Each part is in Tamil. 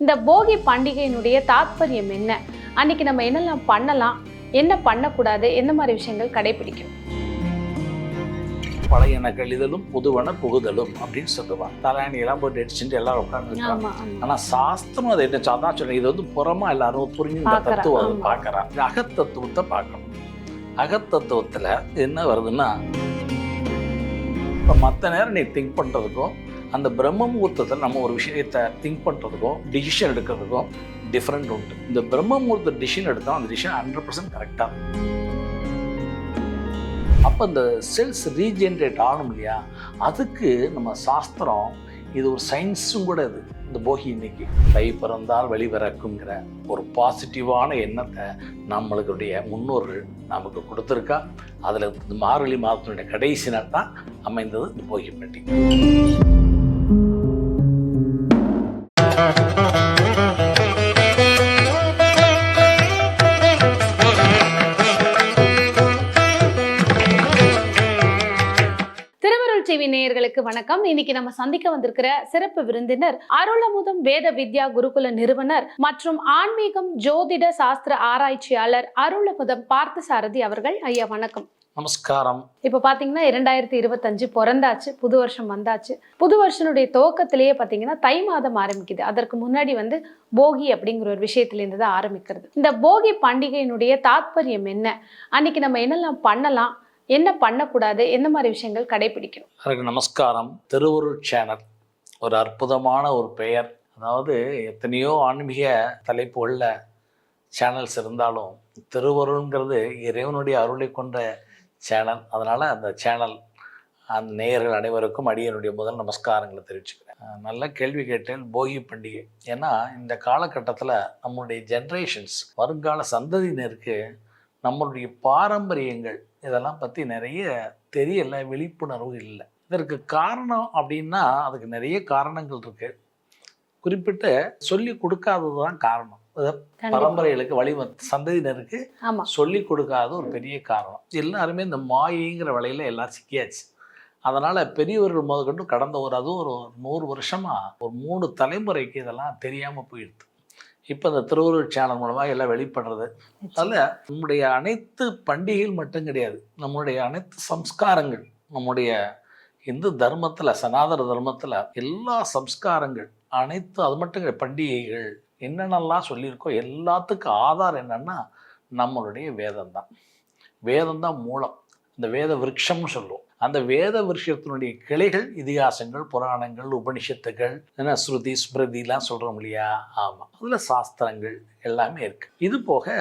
இந்த போகி பண்டிகையினுடைய தாத்பரியம் என்ன? அன்னைக்கு நம்ம என்னெல்லாம் பண்ணலாம்? என்ன பண்ணக்கூடாது? எந்த மாதிரி விஷயங்கள் கடைபிடிக்கணும்? பழையன கழிதலும் புதுவன புகுதலும் அப்படின்னு சொல்லுவாங்க. தலையணி எல்லாம் போட்டு அடிச்சுட்டு எல்லாரும் உட்காந்துருக்காங்க ஆனா சாஸ்திரம் அதை என்ன? அதான் சொல்றேன். இது வந்து புறமா எல்லாரும் புரிஞ்சு இந்த தத்துவம். பார்க்கறான் இது அகத்தத்துவத்தை பார்க்கணும். அகத்தத்துவத்துல என்ன வருதுன்னா இப்போ மற்ற நேரம் நீ திங்க் பண்றதுக்கும் அந்த பிரம்ம முகூர்த்தத்தில் நம்ம ஒரு விஷயத்தை திங்க் பண்ணுறதுக்கும் டிசிஷன் எடுக்கிறதுக்கும் டிஃப்ரெண்ட் உண்டு. இந்த பிரம்ம முகூர்த்த டிசிஷன் எடுத்தோம் அந்த டிசிஷன் ஹண்ட்ரட் பர்சன்ட் கரெக்டாக அப்போ இந்த செல்ஸ் ரீஜென்ரேட் ஆகணும் இல்லையா? அதுக்கு நம்ம சாஸ்திரம் இது ஒரு சயின்ஸும் கூட இது. இந்த போகி இன்னைக்கு தை பிறந்தால் வெளிபிறக்குங்கிற ஒரு பாசிட்டிவான எண்ணத்தை நம்மளுடைய முன்னோர்கள் நமக்கு கொடுத்துருக்கா? அதில் இந்த மார்கழி மாதத்தினுடைய கடைசி நாள் தான் அமைந்தது இந்த போகி பண்டிகை. திருவருள் டிவி நேயர்களுக்கு வணக்கம். இன்னைக்கு நம்ம சந்திக்க வந்திருக்கிற சிறப்பு விருந்தினர் அருளமுதம் வேத வித்யா குருகுல நிறுவனர் மற்றும் ஆன்மீகம் ஜோதிட சாஸ்திர ஆராய்ச்சியாளர் அருளமுதம் பார்த்தசாரதி அவர்கள். ஐயா வணக்கம். நமஸ்காரம். இப்போ பார்த்தீங்கன்னா இரண்டாயிரத்தி இருபத்தஞ்சு பிறந்தாச்சு புது வருஷம் வந்தாச்சு. புது வருஷனுடைய துவக்கத்திலேயே பார்த்தீங்கன்னா தை மாதம் ஆரம்பிக்குது. அதற்கு முன்னாடி வந்து போகி அப்படிங்கிற ஒரு விஷயத்திலேருந்து தான் ஆரம்பிக்கிறது. இந்த போகி பண்டிகையினுடைய தாத்பரியம் என்ன? அன்னைக்கு நம்ம என்னெல்லாம் பண்ணலாம்? என்ன பண்ணக்கூடாது? எந்த மாதிரி விஷயங்கள் கடைபிடிக்கணும்? எனக்கு நமஸ்காரம். திருவருள் சேனல். ஒரு அற்புதமான ஒரு பெயர். அதாவது எத்தனையோ ஆன்மீக தலைப்புகளில் சேனல்ஸ் இருந்தாலும் திருவருள்ங்கிறது இறைவனுடைய அருளை கொண்ட சேனல். அதனால் அந்த சேனல் அந்த நேயர்கள் அனைவருக்கும் அடியனுடைய முதல் நமஸ்காரங்களை தெரிவிச்சுக்கிறேன். நல்ல கேள்வி கேட்டேன் போகி பண்டிகை. ஏன்னா இந்த காலகட்டத்தில் நம்மளுடைய ஜென்ரேஷன்ஸ் வருங்கால சந்ததியினருக்கு நம்மளுடைய பாரம்பரியங்கள் இதெல்லாம் பற்றி நிறைய தெரியல விழிப்புணர்வு இல்லை. இதற்கு காரணம் அப்படின்னா அதுக்கு நிறைய காரணங்கள் இருக்கு. குறிப்பிட்டு சொல்லி கொடுக்காதது தான் காரணம். பரம்பரைகளுக்கு வழி சந்ததியினருக்கு சொல்லி கொடுக்காத ஒரு பெரிய காரணம். எல்லாருமே இந்த மாயைங்கிற வலையில எல்லாம் சிக்கியாச்சு. அதனால பெரியவர்கள் முதற்கொண்டு கடந்த ஒரு அதுவும் ஒரு நூறு வருஷமா ஒரு மூணு தலைமுறைக்கு இதெல்லாம் தெரியாம போயிடுது. இப்போ இந்த திருவள்ளுவர் சேனல் மூலமாக எல்லாம் வெளிப்படுறது. அதில் நம்முடைய அனைத்து பண்டிகைகள் மட்டும் கிடையாது. நம்முடைய அனைத்து சம்ஸ்காரங்கள் நம்முடைய இந்து தர்மத்தில் சனாதன தர்மத்தில் எல்லா சம்ஸ்காரங்கள் அனைத்து அது மட்டும் கிடையாது. பண்டிகைகள் என்னென்னலாம் சொல்லியிருக்கோ எல்லாத்துக்கும் ஆதாரம் என்னன்னா நம்மளுடைய வேதம் தான் வேதம் தான் மூலம். இந்த வேத விருட்சம்னு சொல்லுவோம். அந்த வேத விருட்சத்தினுடைய கிளைகள் இதிகாசங்கள் புராணங்கள் உபனிஷத்துகள் என்ன ஸ்ருதி ஸ்மிருதிலாம் சொல்கிறோம் இல்லையா? ஆமாம் அதில் சாஸ்திரங்கள் எல்லாமே இருக்கு. இது போக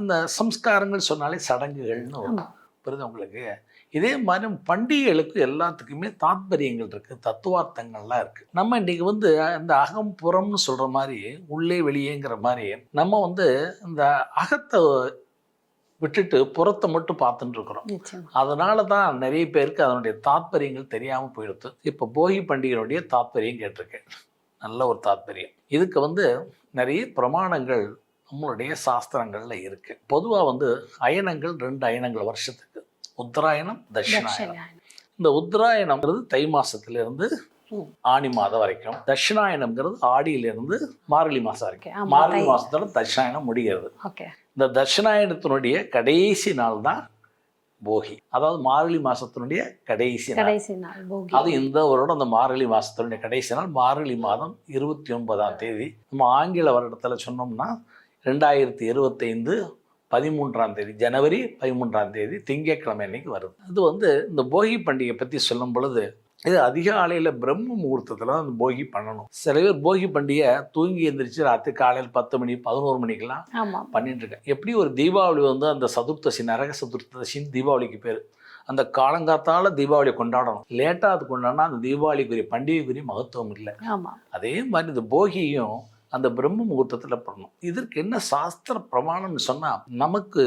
இந்த சம்ஸ்காரங்கள் சொன்னாலே சடங்குகள்னு வரும். புரியுது உங்களுக்கு? இதே மாதிரி பண்டிகைகளுக்கு எல்லாத்துக்குமே தாத்பரியங்கள் இருக்கு தத்துவார்த்தங்கள்லாம் இருக்கு. நம்ம இன்னைக்கு வந்து இந்த அகம் புறம்னு சொல்ற மாதிரி உள்ளே வெளியேங்கிற மாதிரி நம்ம வந்து இந்த அகத்தை விட்டுட்டு புறத்தை மட்டும் பார்த்துட்டு இருக்கிறோம். அதனால தான் நிறைய பேருக்கு அதனுடைய தாத்பரியங்கள் தெரியாமல் போயிடுது இப்போ போகி பண்டிகையினுடைய தாத்பரியம் கேட்டிருக்கேன். நல்ல ஒரு தாத்பரியம். இதுக்கு வந்து நிறைய பிரமாணங்கள் நம்மளுடைய சாஸ்திரங்கள்ல இருக்கு. பொதுவாக வந்து அயனங்கள் ரெண்டு அயனங்கள் வருஷத்துக்கு. உத்தராயணம் தட்சிணாயனம். இந்த உத்தராயணம்ங்கிறது தை மாசத்துல இருந்து ம். ஆனி மாதம் வரைக்கும். தட்சிணாயனம்ங்கிறது ஆடியில இருந்து மார்கழி மாசம் வரைக்கும். மார்கழி தை. மாசத்தோட தட்சிணாயனம் முடிகிறது. ஓகே. இந்த தட்சிணாயனத்தினுடைய கடைசி நாள் தான் போகி. அதாவது மார்கழி மாசத்தினுடைய கடைசி நாள். கடைசி நாள் போகி. அது இந்த வருடம் அந்த மார்கழி மாசத்தினுடைய கடைசி நாள் மார்கழி மாதம் இருபத்தி ஒன்பதாம் தேதி. நம்ம ஆங்கில வருடத்துல சொன்னோம்னா ரெண்டாயிரத்தி இருபத்தைந்து பதிமூன்றாம் தேதி ஜனவரி பதிமூன்றாம் தேதி திங்கட்கிழமை அன்னைக்கு வருது. அது வந்து இந்த போகி பண்டிகை பற்றி சொல்லும் பொழுது இது அதிகாலையில் பிரம்ம முகூர்த்தத்தில் அந்த போகி பண்ணணும். சில பேர் போகி பண்டிகை தூங்கி எந்திரிச்சு ராத்திரி காலையில் பத்து மணி பதினோரு மணிக்கெல்லாம் பண்ணிட்டு இருக்கேன் எப்படி ஒரு தீபாவளி வந்து அந்த சதுர்த்தசி நரக சதுர்த்தசின்னு தீபாவளிக்கு பேர். அந்த காலங்காத்தால தீபாவளி கொண்டாடணும். லேட்டாக அது கொண்டாடினா அந்த தீபாவளிக்குரிய பண்டிகைக்குரிய மகத்துவம் இல்லை. அதே மாதிரி இந்த போகியும் அந்த பிரம்ம முகூர்த்தத்தில் பண்ணணும். இதற்கு என்ன சாஸ்திர பிரமாணம்னு சொன்னால் நமக்கு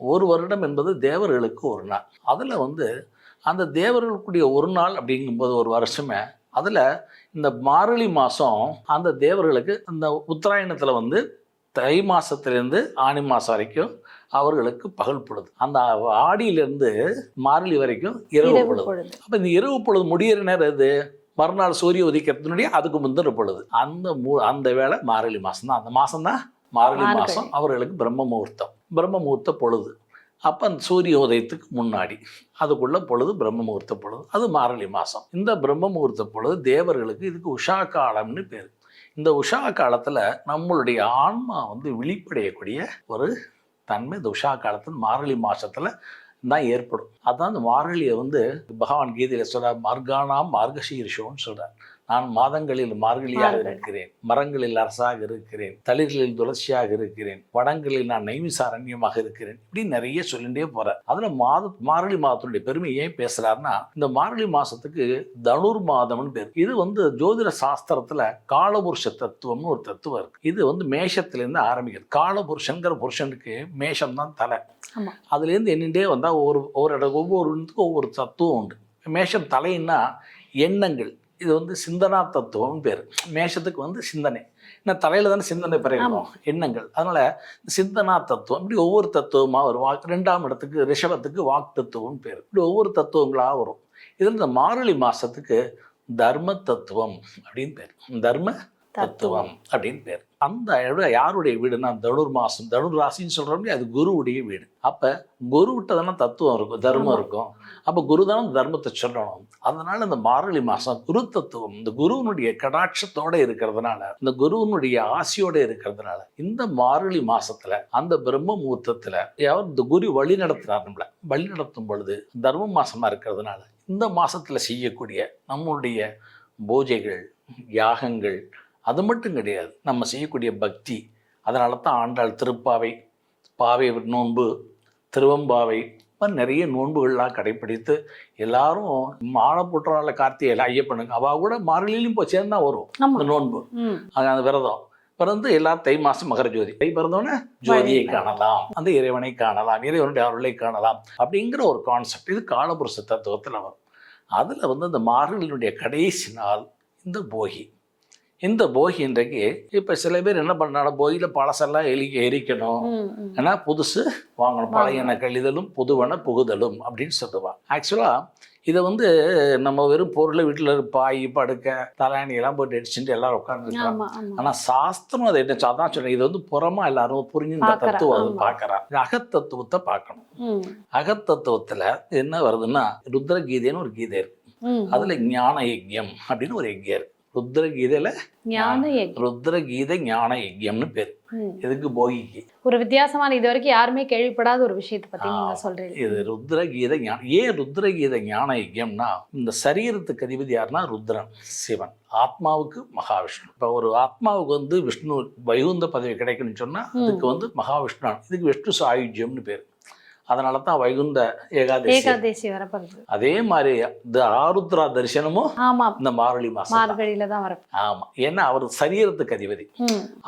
ஒரு வருடம் என்பது தேவர்களுக்கு ஒரு நாள். அதில் வந்து அந்த தேவர்களுக்குடைய ஒரு நாள் அப்படிங்கும்போது ஒரு வருஷமே அதில் இந்த மார்கழி மாதம் அந்த தேவர்களுக்கு அந்த உத்தராயணத்தில் வந்து தை மாசத்திலிருந்து ஆனி மாதம் வரைக்கும் அவர்களுக்கு பகல் பொழுது. அந்த ஆடியிலிருந்து மார்கழி வரைக்கும் இரவு பொழுது. அப்போ இந்த இரவு பொழுது முடியிற நேரம் எது? மறுநாள் சூரிய உதிக்கிறதுனுடைய அதுக்கு முந்தின பொழுது. அந்த மூ அந்த வேளை மார்கழி மாதம் தான் அந்த மாதம் தான் மார்கழி. மாதம் அவர்களுக்கு பிரம்ம முகூர்த்தம். பிரம்ம முகூர்த்த பொழுது. அப்போ அந்த சூரிய உதயத்துக்கு முன்னாடி. அதுக்குள்ள பொழுது பிரம்ம முகூர்த்த பொழுது அது மாரளி மாதம் இந்த பிரம்ம முகூர்த்த பொழுது தேவர்களுக்கு இதுக்கு உஷா காலம்னு பேர். இந்த உஷா காலத்தில் நம்மளுடைய ஆன்மா வந்து விழிப்படையக்கூடிய ஒரு தன்மை இந்த உஷா காலத்தில் மாரளி மாதத்தில் தான் ஏற்படும். அதான் அந்த மாரளியை வந்து பகவான் கீதையில் சொல்கிறார் மார்கானாம் மார்கசீரிஷோன்னு சொல்கிறார் நான் மாதங்களில் மார்கழியாக மார்கழி. இருக்கிறேன். மரங்களில் அரசாக இருக்கிறேன். தளிர்களில் துளசியாக இருக்கிறேன். வடங்களில் நான் நைமிசாரண்யமாக இருக்கிறேன். இப்படி நிறைய சொல்லிட்டே போறார். அதுல மாத மார்கழி மாதத்துடைய பெருமை ஏன் பேசுறாருன்னா இந்த மார்கழி மாசத்துக்கு தனுர் மாதம்னு பேர். இது வந்து ஜோதிட சாஸ்திரத்துல காலபுருஷ தத்துவம்னு ஒரு தத்துவம் இருக்கு. இது வந்து மேஷத்திலேருந்து ஆரம்பிக்குது. காலபுருஷன்கிற புருஷனுக்கு மேஷம் தான் தலை. அதுலேருந்து எண்ணிட்டே வந்தால் ஒவ்வொரு ஒவ்வொரு இடம் ஒவ்வொருத்துக்கும் ஒவ்வொரு தத்துவம் உண்டு. மேஷம் தலைன்னா எண்ணங்கள். இது வந்து சிந்தனா தத்துவம்னு பேர். மேஷத்துக்கு வந்து சிந்தனை. ஏன்னா தலையில தானே சிந்தனை பிறகும் எண்ணங்கள். அதனால சிந்தனா தத்துவம் இப்படி ஒவ்வொரு தத்துவமாக வரும். வாக்கு ரெண்டாம் இடத்துக்கு ரிஷபத்துக்கு வாக் தத்துவம்னு பேர். இப்படி ஒவ்வொரு தத்துவங்களாக வரும். இதில் இந்த மார்கழி மாசத்துக்கு தர்ம தத்துவம் அப்படின்னு பேர். தர்ம தத்துவம். அப்படின்னு பேர். அந்த இடம் யாருடைய வீடுனா தனுர் மாசம் தனுர் ராசின்னு சொல்றோம் அது குருவுடைய வீடு. அப்போ குருவிட்ட தானே தத்துவம் இருக்கும் தர்மம் இருக்கும். அப்போ குரு தானே தர்மத்தை சொல்லணும். அதனால இந்த மார்கழி மாதம் குரு தத்துவம் இந்த குருவினுடைய கடாட்சத்தோட இருக்கிறதுனால இந்த குருவினுடைய ஆசையோட இருக்கிறதுனால இந்த மார்கழி மாசத்துல அந்த பிரம்ம முகூர்த்தத்தில் யார் இந்த குரு வழி நடத்துறார் நம்மள. வழி நடத்தும் பொழுது தர்ம மாசமா இருக்கிறதுனால இந்த மாசத்துல செய்யக்கூடிய நம்மளுடைய பூஜைகள் யாகங்கள் அது மட்டும் கிடையாது. நம்ம செய்யக்கூடிய பக்தி அதனால தான் ஆண்டாள் திருப்பாவை பாவை நோன்பு திருவம்பாவை மாதிரி நிறைய நோன்புகள்லாம் கடைப்பிடித்து எல்லாரும் மாலை போட்டுறாள் கார்த்திகையில் ஐயப்பனுக்கு அவள் கூட மார்கழியிலும் போய் சேர்ந்தா வரும். இந்த நோன்பு. அந்த விரதம். பிறந்து எல்லாரும் தை மாசம் மகர ஜோதி. தை பிறந்தோன்னே ஜோதியை. காணலாம். அந்த இறைவனை காணலாம். இறைவனுடைய அருளை காணலாம். அப்படிங்கிற ஒரு கான்செப்ட் இது காலபுருஷ தத்துவத்தில் வரும். அதில் வந்து இந்த மார்கழியினுடைய கடைசி நாள் இந்த போகி. இந்த போகி இன்றைக்கு இப்போ சில பேர் என்ன பண்ணாலும் போகியில் பழசெல்லாம் எலி எரிக்கணும். ஏன்னா புதுசு வாங்கணும். பழையன கழிதலும் புதுவன புகுதலும் அப்படின்னு சொல்லுவாங்க. ஆக்சுவலாக இதை வந்து நம்ம வெறும் பொருளை வீட்டில் பாய் படுக்க தலாணி எல்லாம் போட்டு அடிச்சுட்டு எல்லாரும் உட்காந்துருக்காங்க ஆமா ஆமா. ஆனா சாஸ்திரம் அதை என்ன அதான் சொல்றேன். இது வந்து புறமா எல்லாரும் புரிஞ்சு இந்த தத்துவம் அது ஆமா. பார்க்கறா அகத்தத்துவத்தை பார்க்கணும். அகத்தத்துவத்துல என்ன வருதுன்னா ருத்ரகீதைன்னு ஒரு கீதை இருக்கு. அதுல ஞான யஜ்யம் அப்படின்னு ஒரு யஜ்யம் இருக்கு. ருத்ரகீதையில. ருத்ரகீதை ஞான யஜ்யம்னு பேர். ம். எதுக்கு போகிக்கு ஒரு வித்தியாசமான இது வரைக்கும் யாருமே கேள்விப்படாத ஒரு விஷயத்தை பத்தி நீங்க சொல்றீங்க. இது ருத்ரகீதை ஞான ஏன் ருத்ரகீதை ஞான யஜ்யம்னா இந்த சரீரத்துக்கு அதிபதி யாருன்னா ருத்ரன் சிவன். ஆத்மாவுக்கு மகாவிஷ்ணு. இப்போ ஒரு ஆத்மாவுக்கு வந்து விஷ்ணு வைகுந்த பதவி கிடைக்கணும்னு சொன்னா. அதுக்கு வந்து மகாவிஷ்ணு. இதுக்கு விஷ்ணு சாயுஜ்யம்னு பேர். அதனால தான் வைகுந்த ஏகாதசி. ஏகாதேசி வரப்படுது அதே மாதிரி ஆருத்ரா தரிசனமும் ஆமா. இந்த மார்கழி மாசம் மார்கழியில தான் வர ஆமா. ஏன்னா அவர் சரீரத்துக்கு அதிபதி.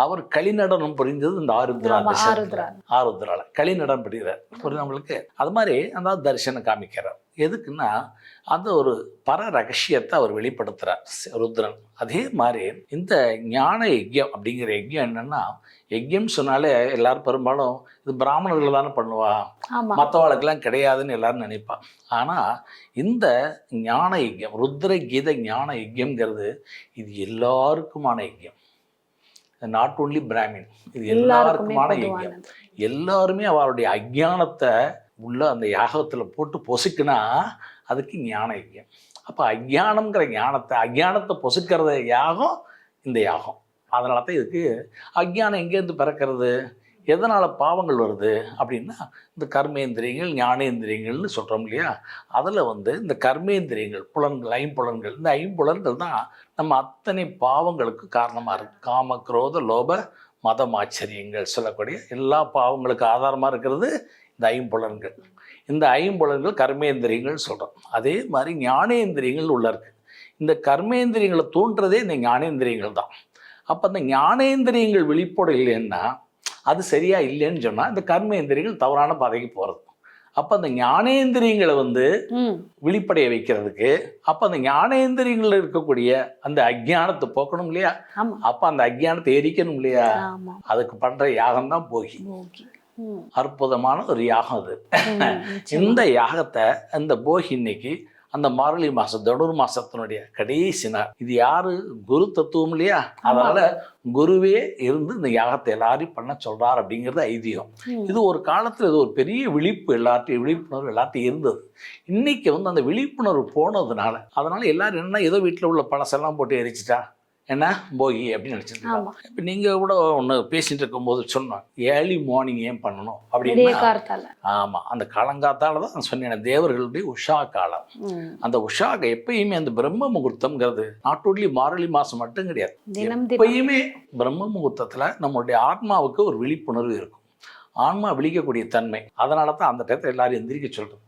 அவர் களிநடனம் புரிந்தது இந்த ஆருத்ரா ஆருத்ரா. ஆருத்ரால. களிநடம் புரிகிறார் புரியுது நம்மளுக்கு அது மாதிரி அந்த தரிசனம் காமிக்கிறார். எதுக்குன்னா அந்த ஒரு பர ரகசியத்தை அவர் வெளிப்படுத்துறார் சி- ருத்ரன். அதே மாதிரி இந்த ஞான யஜ்யம் அப்படிங்கிற யஜ்யம் என்னன்னா யஜ்யம் சொன்னாலே எல்லாரும் பெரும்பாலும் இது பிராமணர்கள் தானே பண்ணுவா. மற்றவாளுக்கெல்லாம் கிடையாதுன்னு எல்லாரும் நினைப்பா. ஆனால் இந்த ஞான யஜ்யம் ருத்ர கீத ஞான யஜ்யம்ங்கிறது இது எல்லாருக்குமான யஜ்யம். நாட் only பிராமின் இது எல்லாருக்குமே எல்லாருக்குமான யஜ்யம். எல்லாருமே அவருடைய அஜ்ஞானத்தை உள்ள அந்த யாகத்தில் போட்டு பொசுக்குனா அதுக்கு ஞான ஐக்கியம் அப்போ அஜ்ஞானம்ங்கிற ஞானத்தை அஜ்ஞானத்தை பொசுக்கிறது யாகம் இந்த யாகம். அதனால தான் இதுக்கு அஜ்ஞானம் எங்கேருந்து பிறக்கிறது? எதனால் பாவங்கள் வருது? அப்படின்னா இந்த கர்மேந்திரியங்கள் ஞானேந்திரியங்கள்னு சொல்கிறோம் இல்லையா? அதில் வந்து இந்த கர்மேந்திரியங்கள் புலன்கள் ஐம்புலன்கள் இந்த ஐம்புலன்கள் தான் நம்ம அத்தனை பாவங்களுக்கு காரணமாக இருக்குது காம குரோத லோப மதம் ஆச்சரியங்கள் சொல்லக்கூடிய எல்லா பாவங்களுக்கு ஆதாரமாக இருக்கிறது இந்த ஐம்புலன்கள். இந்த ஐம்புலன்கள் கர்மேந்திரியங்கள் சொல்கிறோம் அதே மாதிரி ஞானேந்திரியங்கள் உள்ள இருக்கு. இந்த கர்மேந்திரியங்களை தூண்டுறதே இந்த ஞானேந்திரியங்கள் தான். அப்போ அந்த ஞானேந்திரியங்கள் வெளிப்பட இல்லைன்னா அது சரியா இல்லைன்னு சொன்னால் இந்த கர்மேந்திரியங்கள் தவறான பாதைக்கு போகிறது அப்போ அந்த ஞானேந்திரியங்களை வந்து விழிப்படைய வைக்கிறதுக்கு அப்போ அந்த ஞானேந்திரியங்களில் இருக்கக்கூடிய அந்த அஜ்ஞானத்தை போக்கணும் இல்லையா? அப்போ அந்த அஜ்ஞானத்தை எரிக்கணும் இல்லையா? ஆமா. அதுக்கு பண்ற யாகம் தான் போகி. அற்புதமான ஒரு யாகம் அது. இந்த யாகத்தை அந்த போகி இன்னைக்கு அந்த மார்கழி மாசம் தனுர் மாசத்தினுடைய கடைசி நாள். இது யாரு? குரு தத்துவம் இல்லையா? அதனால குருவே இருந்து இந்த யாகத்தை எல்லாரையும் பண்ண சொல்றார் அப்படிங்கிறது ஐதீகம். இது ஒரு காலத்துல இது ஒரு பெரிய விழிப்பு எல்லார்ட்டையும் விழிப்புணர்வு எல்லார்ட்டையும் இருந்தது. இன்னைக்கு வந்து அந்த விழிப்புணர்வு போனதுனால அதனால எல்லாரும் என்ன ஏதோ வீட்டில் உள்ள பழசெல்லாம் போட்டு எரிச்சிட்டா? என்ன? போகி அப்படின்னு நினைச்சிருக்காங்க ஆமா. இப்போ நீங்கள் கூட ஒன்று பேசிட்டு இருக்கும்போது சொன்னோம் ஏர்லி மார்னிங் ஏன் பண்ணணும்? அப்படின்னா ஆமாம் அந்த காலங்காத்தால தான் சொன்னேன் தேவர்களுடைய உஷா காலம். அந்த உஷாக எப்பயுமே அந்த பிரம்ம முகூர்த்தம்ங்கிறது நாட் ஒன்லி மார்கழி மாதம் மட்டும் கிடையாது. எப்பயுமே பிரம்ம முகூர்த்தத்தில் நம்மளுடைய ஆத்மாவுக்கு ஒரு விழிப்புணர்வு இருக்கும். ஆன்மா விழிக்கக்கூடிய தன்மை. அதனால தான் அந்த டயத்தில் எல்லாரும் எந்திரிக்க நிச்சயம்.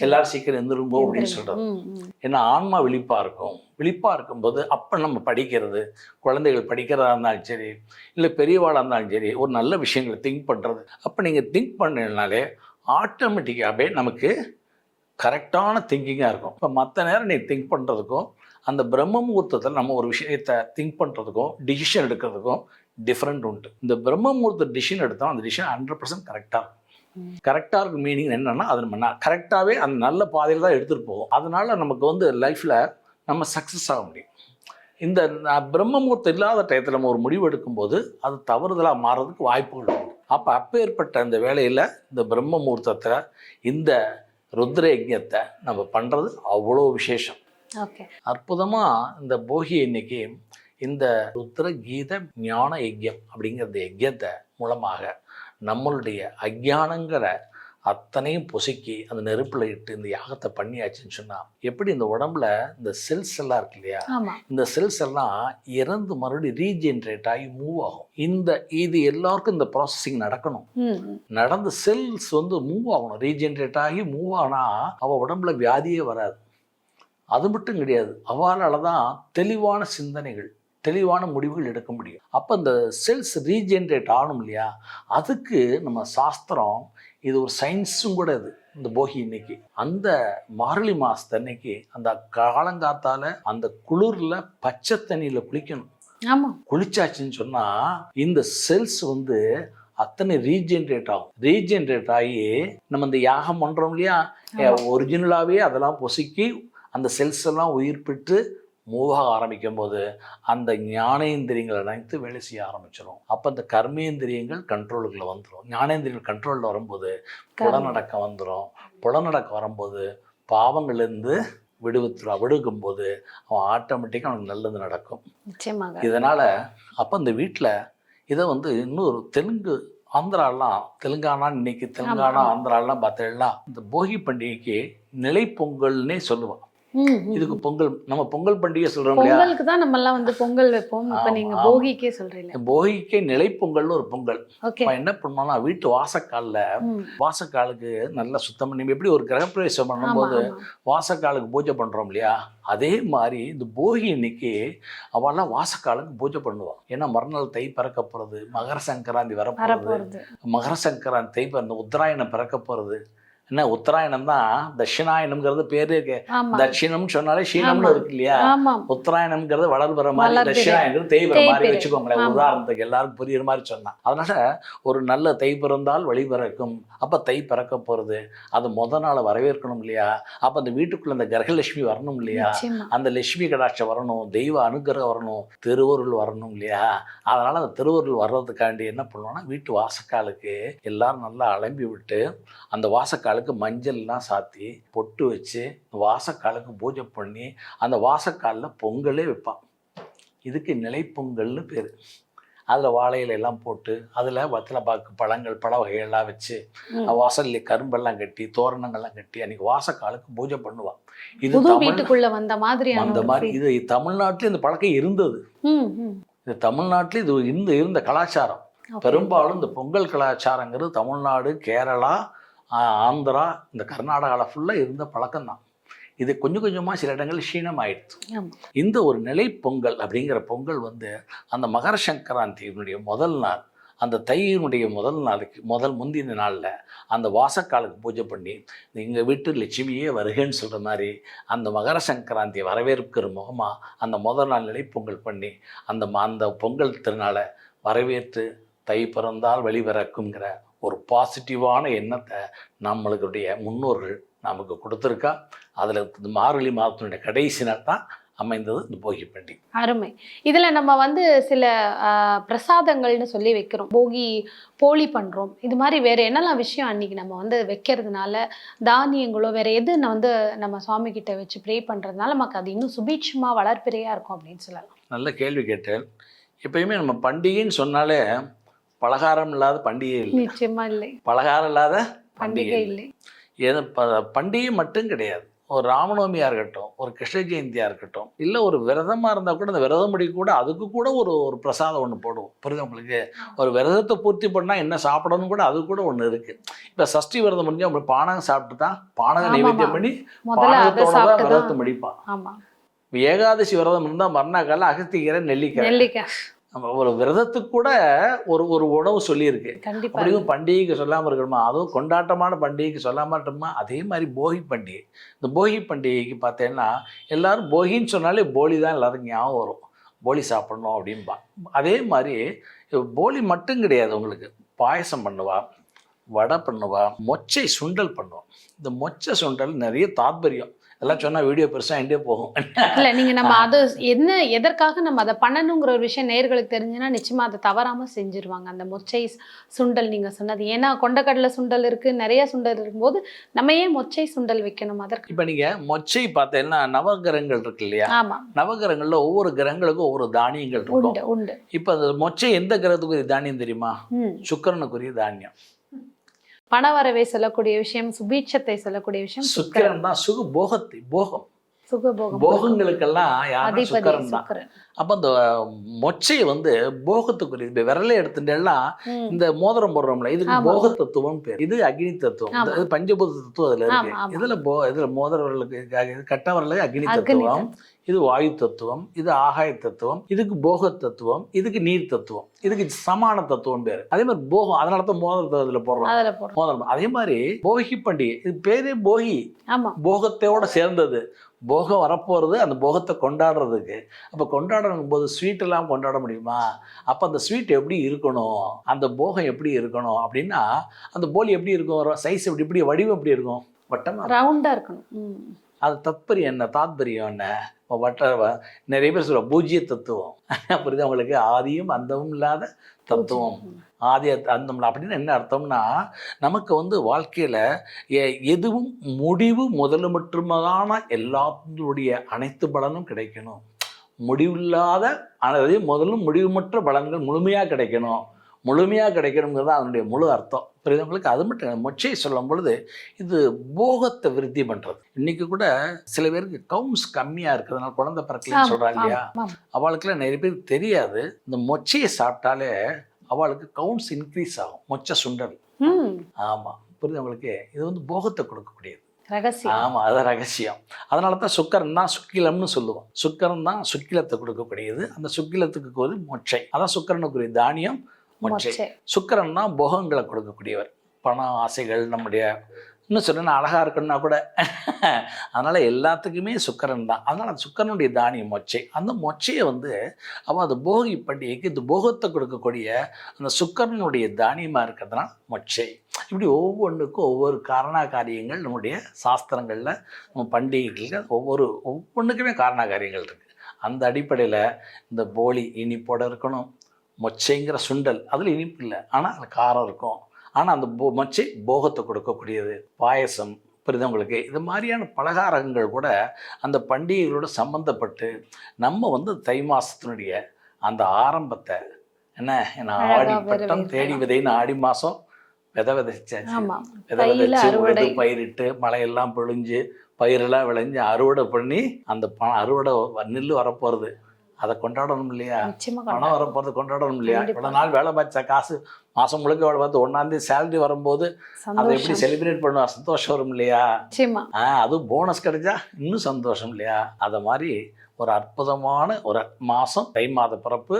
எல்லாரும் சீக்கிரம் எந்திரும்போ அப்படின்னு ம். ஏன்னா ஆன்மா விழிப்பா இருக்கும். விழிப்பா இருக்கும்போது அப்போ நம்ம படிக்கிறது குழந்தைகள் படிக்கிறதா இருந்தாலும் சரி இல்லை பெரியவாளாக இருந்தாலும் சரி ஒரு நல்ல விஷயங்களை திங்க் பண்ணுறது அப்போ நீங்கள் திங்க் பண்ணனாலே ஆட்டோமேட்டிக்காகவே நமக்கு கரெக்டான திங்கிங்காக இருக்கும். இப்போ மற்ற நேரம் நீ திங்க் பண்ணுறதுக்கும் அந்த பிரம்ம முகூர்த்தத்தில் நம்ம ஒரு விஷயத்தை திங்க் பண்ணுறதுக்கும் டிசிஷன் எடுக்கிறதுக்கும் டிஃப்ரெண்ட் உண்டு. இந்த பிரம்ம முகூர்த்த டிசிஷன் எடுத்தோம் அந்த டிசிஷன் ஹண்ட்ரட் பர்சன்ட் கரெக்டாக ம். கரெக்டாக இருக்கு மீனிங் என்னன்னா அது நம்ம கரெக்டாகவே அந்த நல்ல பாதையில் தான் எடுத்துகிட்டு போகும் அதனால நமக்கு வந்து லைஃப்பில் நம்ம சக்ஸஸ் ஆக முடியும். இந்த ந- பிரம்ம முகூர்த்தம் இல்லாத டயத்தில் நம்ம ஒரு முடிவு எடுக்கும்போது அது தவறுதலாக மாறுறதுக்கு வாய்ப்புகள் உண்டு. அப்போ அப்பேற்பட்ட அந்த வேலையில் இந்த பிரம்ம முகூர்த்தத்தில் இந்த ருத்ர யஜ்ஞத்தை நம்ம பண்ணுறது அவ்வளோ விசேஷம். ஓகே அற்புதமாக இந்த போகி இன்னைக்கு இந்த ருத்ர கீத ஞான யஜ்யம் அப்படிங்கிற யஜ்யத்தை மூலமாக நம்மளுடைய அஜ்ஞானங்கிற அத்தனையும் பொசுக்கி அந்த நெருப்பில் இட்டு இந்த யாகத்தை பண்ணியாச்சுன்னு சொன்னால் எப்படி இந்த உடம்புல இந்த செல்ஸ் எல்லாம் இருக்கு இல்லையா? இந்த செல்ஸ் எல்லாம் இறந்து மறுபடியும் ரீஜென்ரேட் ஆகி மூவ் ஆகும். இந்த இது எல்லாருக்கும் இந்த ப்ராசஸிங் நடக்கணும். நடந்து செல்ஸ் வந்து மூவ் ஆகணும். ரீஜென்ரேட் ஆகி மூவ் ஆனா அவள் உடம்புல வியாதியே வராது. அது மட்டும் கிடையாது. அவளால தான் தெளிவான சிந்தனைகள் தெளிவான முடிவுகள் எடுக்க முடியும். அப்போ இந்த செல்ஸ் ரீஜென்ரேட் ஆகணும் இல்லையா? அதுக்கு நம்ம சாஸ்திரம் இது ஒரு சயின்ஸும் கூட இது இந்த போகி இன்னைக்கு அந்த மார்கழி மாசத்து அன்னைக்கு அந்த காலங்காத்தால அந்த குளிர்ல பச்சை தண்ணியில குளிக்கணும். ஆமா. குளிச்சாச்சுன்னு சொன்னா இந்த செல்ஸ் வந்து அத்தனை ரீஜென்ரேட் ஆகும். ரீஜென்ரேட் ஆகி நம்ம இந்த யாகம் பண்றோம் இல்லையா? ஆமா. ஒரிஜினலாகவே அதெல்லாம் பொசுக்கி அந்த செல்ஸ் எல்லாம் உயிர் பெற்று மூவ் ஆக ஆரம்பிக்கும் போது அந்த ஞானேந்திரியங்கள் அனைத்து வேலை செய்ய ஆரம்பிச்சிடும் அப்போ அந்த கர்மேந்திரியங்கள் கண்ட்ரோலுக்குள்ள வந்துடும் ஞானேந்திரியங்கள் கண்ட்ரோலில் வரும்போது புலநடக்கம் வந்துடும் புலநடக்கம் வரும்போது பாவங்கள்லேருந்து விடுவித்துறா விடுக்கும் போது அவன் ஆட்டோமேட்டிக்காக அவனுக்கு நல்லது நடக்கும். நிச்சயமாக. இதனால் அப்போ இந்த வீட்டில் இதை வந்து இன்னொரு தெலுங்கு ஆந்திராலாம் தெலுங்கானா இன்னைக்கு தெலுங்கானா. ஆந்திராலாம் பார்த்தேன்னா இந்த போகி பண்டிகைக்கு நிலை பொங்கல்னே சொல்லுவான். இதுக்கு பொங்கல் நம்ம பொங்கல் பண்டிகை சொல்றோம் பொங்கலுக்கு தான் நம்ம எல்லாம் வந்து பொங்கல் வைப்போம். இப்ப நீங்க. போகிக்கே சொல்றீங்க. போகிக்கே நிலை பொங்கல்னு ஒரு பொங்கல். என்ன பண்ணுவான்னா வீட்டு வாசக்காலில். வாசக்காலுக்கு நல்லா சுத்தம் பண்ணி எப்படி ஒரு கிரகப்பிரவேசம் பண்ணும்போது வாசக்காலுக்கு பூஜை பண்றோம் இல்லையா? அதே மாதிரி இந்த போகி இன்னைக்கு அவெல்லாம் வாசக்காலுக்கு பூஜை பண்ணுவான் ஏன்னா மறுநாள் தை பிறக்க போறது மகர சங்கராந்தி வரப்போறது வரப்போறது. மகர சங்கராந்தி தை பிறந்த உத்தராயணம் பிறக்க போறது என்ன உத்தராயணம் தான் தட்சிணாயனம்ங்கிறது பேரு இருக்கு தட்சிணம்னு சொன்னாலே ஷீனம்னு ஆமா. இருக்கு இல்லையா? உத்தராயணம்ங்கிறது வளர்புற மாதிரி. தட்சிணாயங்கிறது தேய்பிற மாதிரி. வச்சுக்கோங்களேன். உதாரணத்துக்கு எல்லாருக்கும் புரியுற மாதிரி சொன்னான் அதனால ஒரு நல்ல தை பிறந்தால் வழி பிறக்கும். அப்ப தை பிறக்க போறது. அது முத நாள் வரவேற்கணும் இல்லையா? அப்ப அந்த வீட்டுக்குள்ள அந்த கிரகலட்சுமி வரணும் இல்லையா? அந்த லட்சுமி கடாட்சம் வரணும். தெய்வ அனுகிரகம் வரணும். திருவருள் வரணும் இல்லையா? அதனால அந்த திருவருள் வர்றதுக்காண்டி என்ன பண்ணுவோம்னா வீட்டு வாசக்காலுக்கு எல்லாரும் நல்லா அலம்பி விட்டு அந்த வாசக்காலுக்கு மஞ்சள்லாம் சாத்தி பொட்டு வச்சு வாசக்காலுக்கு பூஜை பண்ணி அந்த வாசக்காலில் பொங்கலே வைப்பான் இதுக்கு நிலைப்பொங்கல்னு பேர் அதில் வாழை இலை எல்லாம் போட்டு அதில் வத்தலை பாக்கு பழங்கள் பழ வகைகள்லாம் வச்சு. வாசல்ல கரும்பெல்லாம் கட்டி தோரணங்கள்லாம் கட்டி அன்னைக்கு வாசக்காலுக்கு பூஜை பண்ணுவான் இது வீட்டுக்குள்ள வந்த மாதிரியான அந்த மாதிரி. இது தமிழ்நாட்டில் இந்த பழக்கம் இருந்தது. இது தமிழ்நாட்டில் இது இருந்த இருந்த கலாச்சாரம். பெரும்பாலும் இந்த பொங்கல் கலாச்சாரங்கிறது தமிழ்நாடு கேரளா ஆந்திரா இந்த கர்நாடகாவில் ஃபுல்லாக இருந்த பழக்கம் தான் இது கொஞ்சம் கொஞ்சமாக சில இடங்கள் க்ஷீணம் ஆயிடுச்சு. இந்த ஒரு நிலை பொங்கல் அப்படிங்கிற பொங்கல் வந்து அந்த மகர சங்கராந்தியினுடைய முதல் நாள் அந்த தையினுடைய முதல் நாளுக்கு முதல் முந்தின நாளில் அந்த வாசக்காலுக்கு பூஜை பண்ணி எங்கள் வீட்டு லட்சுமியே வருகன்னு சொல்கிற மாதிரி அந்த மகர சங்கராந்தியை வரவேற்கிற முகமாக அந்த முதல் நாள் நிலை பொங்கல் பண்ணி அந்த ம- அந்த பொங்கல் திருநாளை வரவேற்று தை பிறந்தால் வெளிபிறக்குங்கிற ஒரு பாசிட்டிவான எண்ணத்தை நம்மளுடைய முன்னோர்கள் நமக்கு கொடுத்துருக்கா. அதில் இந்த மார்கழி மாதத்தினுடைய கடைசி நாள் தான் அமைந்தது இந்த போகி பண்டிகை. அருமை. இதுல நம்ம வந்து சில பிரசாதங்கள்னு சொல்லி வைக்கிறோம். போகி போலி பண்றோம். இது மாதிரி வேற என்னெல்லாம் விஷயம் அன்னைக்கு நம்ம வந்து வைக்கிறதுனால தானியங்களோ வேற எது நான் வந்து நம்ம சுவாமி கிட்ட வச்சு ப்ரே பண்றதுனால நமக்கு அது இன்னும் சுபீட்சமா வளர்ப்பிறையா இருக்கும் அப்படின்னு சொல்லலாம். நல்ல கேள்வி கேட்டேன். எப்பயுமே நம்ம பண்டிகைன்னு சொன்னாலே பலகாரம் இல்லாத பண்டிகை இல்லை. நிச்சயமா இல்லை. பலகாரம் இல்லாத பண்டிகை பண்டிகை இல்லை. எது பண்டிகை மட்டும் கிடையாது. ஒரு ராமநவமியாக இருக்கட்டும் ஒரு கிருஷ்ண ஜெயந்தியாக இருக்கட்டும் இல்லை ஒரு விரதமாக இருந்தால் கூட அந்த விரதம் முடி கூட அதுக்கு கூட ஒரு ஒரு பிரசாதம் ஒன்று போடுவோம். புரியுது உங்களுக்கு? ஒரு விரதத்தை பூர்த்தி பண்ணால் என்ன சாப்பிடணும் கூட அது கூட ஒன்று இருக்குது இப்போ சஷ்டி விரதம் முடிஞ்சால் அப்படி பானகம் சாப்பிட்டு தான் பானகம். நைவேத்தியம் பண்ணி பானகத்தோட விரதத்தை முடிப்பான். ஏகாதசி விரதம் இருந்தால் மறுநாள் காலைல அகத்திக்கீரை நெல்லிக்காய். நெல்லிக்காய். நம்ம ஒரு விரதத்துக்கு கூட ஒரு ஒரு உணவு சொல்லியிருக்கு. அப்படியும் பண்டிகைக்கு சொல்லாமல் இருக்கணுமா? அதுவும் கொண்டாட்டமான பண்டிகைக்கு சொல்லாமல் இருக்கணுமா? அதே மாதிரி போகி பண்டிகை. இந்த போகி பண்டிகைக்கு பார்த்தீங்கன்னா எல்லாரும் போகின்னு சொன்னாலே போலி தான் எல்லாரும் ஞாபகம் வரும். போலி சாப்பிடணும் அப்படின்பா அதே மாதிரி போலி மட்டும் கிடையாது உங்களுக்கு. பாயசம் பண்ணுவா வடை பண்ணுவா மொச்சை சுண்டல் பண்ணுவோம் இந்த மொச்சை சுண்டல் நிறைய தாத்பரியம். எல்லாம் சொன்னால் வீடியோ பெருசாக எண்டே போகும். இல்ல நீங்க நம்ம அது என்ன எதற்காக நம்ம அதை பண்ணணுங்கிற ஒரு விஷயம் நேர்களுக்கு தெரிஞ்சுன்னா நிச்சயமா அதை தவறாம செஞ்சிருவாங்க. அந்த மொச்சை சுண்டல் நீங்க சொன்னது. ஏன்னா கொண்டக்கடலை சுண்டல் இருக்கு நிறைய சுண்டல் இருக்கும்போது நம்ம ஏன் மொச்சை சுண்டல் வைக்கணும் அதற்கு? இப்போ நீங்கள் மொச்சை பார்த்தீங்கன்னா நவகிரகங்கள் இருக்கு இல்லையா? ஆமா. நவகிரகங்களில் ஒவ்வொரு கிரகங்களுக்கும் ஒவ்வொரு தானியங்கள் இருக்கும். உண்டு இப்போ அந்த மொச்சை எந்த கிரகத்துக்குரிய தானியம் தெரியுமா? சுக்கிரனுக்குரிய தானியம். பணவரவை சொல்லக்கூடிய விஷயம் சுபீட்சத்தை சொல்லக்கூடிய விஷயம் சுக்கிரன் தான் சுக போகத்தை போகம் போகங்களுக்கெல்லாம் யாரும் சுக்கிரன் தான். அப்போ அந்த மொச்சையை வந்து போகத்துக்குரிய இப்போ விரலை எடுத்துட்டேன்னா. இந்த மோதிரம் போடுறோம்ல இதுக்கு. போக தத்துவம் பேர். இது அக்னி தத்துவம். இது பஞ்சபூத தத்துவம் அதுல இருக்கு. இதுல போ இதுல மோதிர விரலுக்கு கட்ட விரலுக்கு அக்னி அக்னி தத்துவம். இது வாயு தத்துவம் இது ஆகாய தத்துவம் இதுக்கு போக தத்துவம் இதுக்கு நீர் தத்துவம் இதுக்கு சமான தத்துவம் பேரு. அதே மாதிரி போகம் அதனால தான் மோதிரத்தை அதுல போடுறோம் மோதிரம் அதே மாதிரி போகி பண்டிகை இது பேரே போகி. போகத்தோட சேர்ந்தது. போகம் வரப்போகிறது அந்த போகத்தை கொண்டாடுறதுக்கு. அப்போ கொண்டாடணும் போது ஸ்வீட் எல்லாம் கொண்டாட முடியுமா? அப்போ அந்த ஸ்வீட் எப்படி இருக்கணும்? அந்த போகம் எப்படி இருக்கணும்? அப்படின்னா அந்த போலி எப்படி இருக்கும்? சைஸ் எப்படி இப்படி வடிவம் எப்படி இருக்கும்? வட்டமா ரவுண்டா இருக்கணும். அது தத்பரியம் என்ன தாத்பரியம் என்ன? வட்ட நிறைய பேர் சொல்ல பூஜ்ய தத்துவம். புரியுது உங்களுக்கு? ஆதியும் அந்தமும் இல்லாத தத்துவம். ஆதி அந்தம். அப்படின்னு என்ன அர்த்தம்னா நமக்கு வந்து வாழ்க்கையில் எதுவும் முடிவு முதல்ல மட்டுமாதான எல்லாத்துடைய அனைத்து பலனும் கிடைக்கணும். முடிவில்லாத அதாவது முதலும் முடிவுமற்ற பலன்கள் முழுமையாக கிடைக்கணும். முழுமையாக கிடைக்கணுங்கிறது தான் அதனுடைய முழு அர்த்தம். புரியுது உங்களுக்கு? அது மட்டும் இல்லை மொச்சை சொல்லும் பொழுது இது போகத்தை விருத்தி பண்ணுறது இன்னைக்கு கூட சில பேருக்கு கவுன்ஸ் கம்மியாக இருக்கிறதுனால குழந்தை பிறக்கலன்னு சொல்கிறாங்க இல்லையா. அவளுக்குலாம் நிறைய பேருக்கு தெரியாது. இந்த மொச்சையை சாப்பிட்டாலே அவளுக்கு கவுன்ஸ் இன்க்ரீஸ் ஆகும். மொச்சை சுண்டல். ஆமாம் புரியுது உங்களுக்கு? இது வந்து போகத்தை கொடுக்கக்கூடியது. ரகசியம். ஆமாம் அது ரகசியம். அதனால தான் சுக்கரன் தான் சுக்கிலம்னு சொல்லுவோம். சுக்கரன் தான் சுக்கிலத்தை கொடுக்கக்கூடியது. அந்த சுக்கிலத்துக்கு ஒரு மொச்சை. அதான் சுக்கரனுக்குரிய தானியம். மொச்சை. தான் போகங்களை கொடுக்கக்கூடியவர். பணம் ஆசைகள் நம்முடைய இன்னும் சொன்னா நான் அழகா இருக்கணும்னா கூட. அதனால எல்லாத்துக்குமே சுக்கிரன் தான். அதனால அந்த சுக்கிரனுடைய தானியம் மொச்சை. அந்த மொச்சையை வந்து அவன் அந்த போகி பண்டிகைக்கு இந்த போகத்தை கொடுக்கக்கூடிய அந்த சுக்கிரனுடைய தானியமாக இருக்கிறதுனால மொச்சை. இப்படி ஒவ்வொன்றுக்கும் ஒவ்வொரு காரண காரியங்கள் நம்முடைய சாஸ்திரங்களில் நம்ம பண்டிகைகளில் ஒவ்வொரு ஒவ்வொன்றுக்குமே காரண காரியங்கள் இருக்குது அந்த அடிப்படையில் இந்த போலி இனிப்போட இருக்கணும். மொச்சைங்கிற சுண்டல். அதில் இனிப்பு இல்லை. ஆனால் அதில் காரம் இருக்கும். ஆனால் அந்த போ மொச்சை போகத்தை கொடுக்கக்கூடியது. பாயசம் புரியுது உங்களுக்கு இது மாதிரியான பலகாரங்கள் கூட அந்த பண்டிகைகளோட சம்மந்தப்பட்டு நம்ம வந்து தை மாசத்தினுடைய அந்த ஆரம்பத்தை என்ன என்ன ஆடி விதை பட்டம் தேடி. விதைன்னு ஆடி மாதம் விதை விதைச்சாச்சு. விதை விதைச்சு. உழுது பயிரிட்டு மழையெல்லாம் பொழிஞ்சு பயிரெல்லாம் விளைஞ்சு அறுவடை பண்ணி அந்த ப அறுவடை நெல் வரப்போகிறது அதை கொண்டாடணும் இல்லையா? பணம் கொண்டாடுறோம். வரப்போகிறது கொண்டாடணும் இல்லையா. இவ்வளோ நாள் வேலை பார்த்த காசு மாதம் முழுக்க வேலை பார்த்து ஒன்றாந்தேதி சேலரி வரும்போது அதை எப்படி செலிப்ரேட் பண்ணுவா? சந்தோஷம் வரும் இல்லையா? ஆ அதுவும் போனஸ் கிடைச்சா இன்னும் சந்தோஷம் இல்லையா? அதை மாதிரி ஒரு அற்புதமான ஒரு மாதம் தை மாத பிறப்பு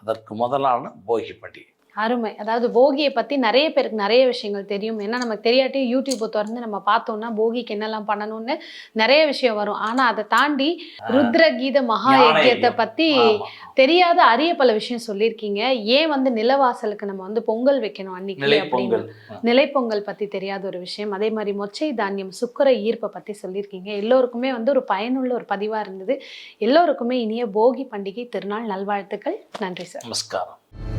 அதற்கு முதலான போகி பண்டிகை அருமை. அதாவது போகியை பத்தி நிறைய பேருக்கு நிறைய விஷயங்கள் தெரியும். ஏன்னா நமக்கு தெரியாட்டி யூடியூப்பை திறந்து நம்ம பார்த்தோம்னா போகிக்கு என்னெல்லாம் பண்ணணும்னு நிறைய விஷயம் வரும். ஆனா அதை தாண்டி ருத்ரகீத மகா யஜ்யத்தை ஆமா. தெரியாத அரிய பல விஷயம் சொல்லியிருக்கீங்க. ஏன் வந்து நிலவாசலுக்கு நம்ம வந்து பொங்கல் வைக்கணும் அன்னைக்கு அப்படின்னு பொங்கல் நிலைப்பொங்கல் பத்தி தெரியாத ஒரு விஷயம். அதே மாதிரி மொச்சை தானியம் சுக்கர ஈர்ப்பை பத்தி சொல்லியிருக்கீங்க. எல்லோருக்குமே வந்து ஒரு பயனுள்ள ஒரு பதிவா இருந்தது. எல்லோருக்குமே இனிய போகி பண்டிகை திருநாள் நல்வாழ்த்துக்கள். நன்றி சார். நமஸ்காரம்.